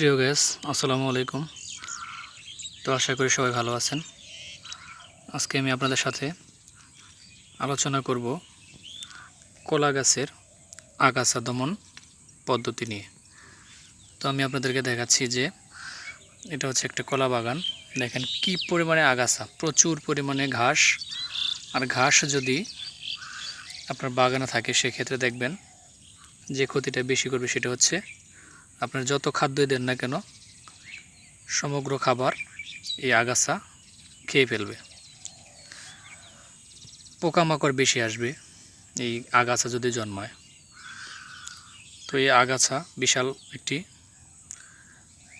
প্রিয় গ্যাস আসসালামু আলাইকুম। তো আশা করি সবাই ভালো আছেন। আজকে আমি আপনাদের সাথে আলোচনা করব কলা গাছের আগাছা দমন পদ্ধতি নিয়ে। তো আমি আপনাদেরকে দেখাচ্ছি যে এটা হচ্ছে একটা কলা বাগান। দেখেন কি পরিমাণে আগাছা, প্রচুর পরিমাণে ঘাস। আর ঘাস যদি আপনার বাগানে থাকে, সেক্ষেত্রে দেখবেন যে ক্ষতিটা বেশি করবে সেটা হচ্ছে আপনার যত খাদ্যই দেন না কেন, সমগ্র খাবার এই আগাছা খেয়ে ফেলবে। পোকামাকড় বেশি আসবে এই আগাছা যদি জন্মায়। তো এই আগাছা বিশাল একটি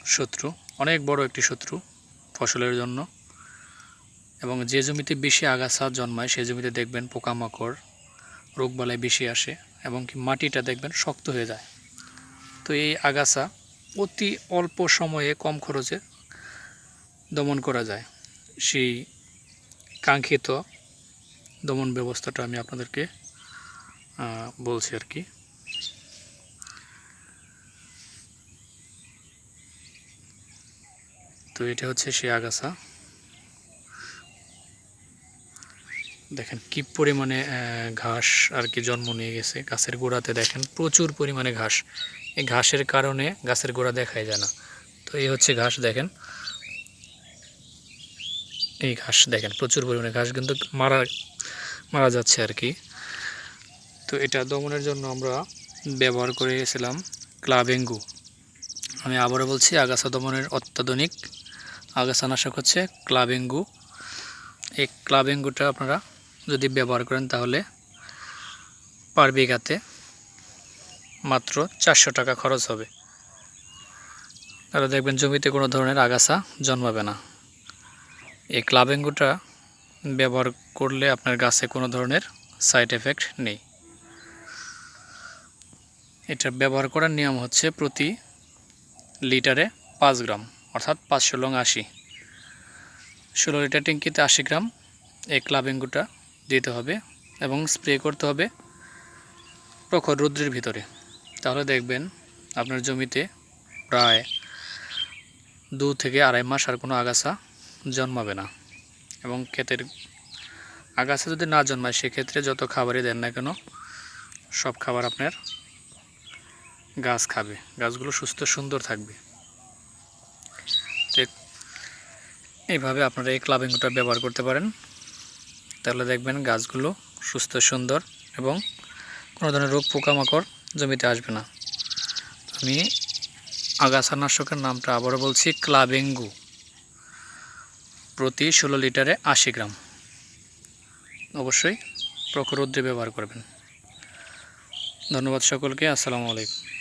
শত্রু, অনেক বড় একটি শত্রু ফসলের জন্য। এবং যে জমিতে বেশি আগাছা জন্মায় সেই জমিতে দেখবেন পোকামাকড়, রোগবালাই বেশি আসে এবং কি মাটিটা দেখবেন শক্ত হয়ে যায়। তো এই আগাছা অতি অল্প সময়ে কম খরচে দমন করা যায়। সেই কাঙ্ক্ষিত দমন ব্যবস্থাটা আমি আপনাদেরকে বলছি আর কি। তো এটা হচ্ছে সেই আগাছা। দেখেন কি পরিমাণে ঘাস আর কি জন্ম নিয়ে গেছে। গাছের গোড়াতে দেখেন প্রচুর পরিমাণে ঘাস। এই ঘাসের কারণে গাছের গোড়া দেখাই যায় না। তো এই হচ্ছে ঘাস দেখেন। এই ঘাস দেখেন, প্রচুর পরিমাণে ঘাস কিন্তু মারা মারা যাচ্ছে আর কি। তো এটা দমনের জন্য আমরা ব্যবহার করে গেছিলাম ক্লাবেঙ্গু। আমি আবারও বলছি, আগাছা দমনের অত্যাধুনিক আগাছানাশক হচ্ছে ক্লাবেঙ্গু। এই ক্লাবেঙ্গুটা আপনারা যদি ব্যবহার করেন তাহলে পার বিঘাতে মাত্র চারশো টাকা খরচ হবে। তাহলে দেখবেন জমিতে কোনো ধরনের আগাছা জন্মাবে না। এই ক্লাবেঙ্গুটা ব্যবহার করলে আপনার গাছে কোনো ধরনের সাইড এফেক্ট নেই। এটা ব্যবহার করার নিয়ম হচ্ছে প্রতি লিটারে পাঁচ গ্রাম, অর্থাৎ পাঁচশো লং আশি। ষোলো লিটার ট্যাঙ্কিতে আশি গ্রাম এই ক্লাবেঙ্গুটা দিতে হবে এবং স্প্রে করতে হবে প্রখর রৌদ্রের ভিতরে। তাহলে দেখবেন আপনার জমিতে প্রায় দু থেকে আড়াই মাস আর কোনো আগাছা জন্মাবে না। এবং ক্ষেতের আগাছা যদি না জন্মায়, সেক্ষেত্রে যত খাবারই দেন না কেন, সব খাবার আপনার গাছ খাবে। গাছগুলো সুস্থ, সুন্দর থাকবে। এইভাবে আপনারা এই ক্লাবিংটা ব্যবহার করতে পারেন। তাহলে দেখবেন গাছগুলো সুস্থ, সুন্দর এবং কোনো ধরনের রোগ পোকামাকড় জমিতে আসবে না। আমি আগাছানাশকের নামটা আবারও বলছি, ক্লাবেঙ্গু। প্রতি ষোলো লিটারে আশি গ্রাম। অবশ্যই প্রখরোদ্রে ব্যবহার করবেন। ধন্যবাদ সকলকে, আসসালামু আলাইকুম।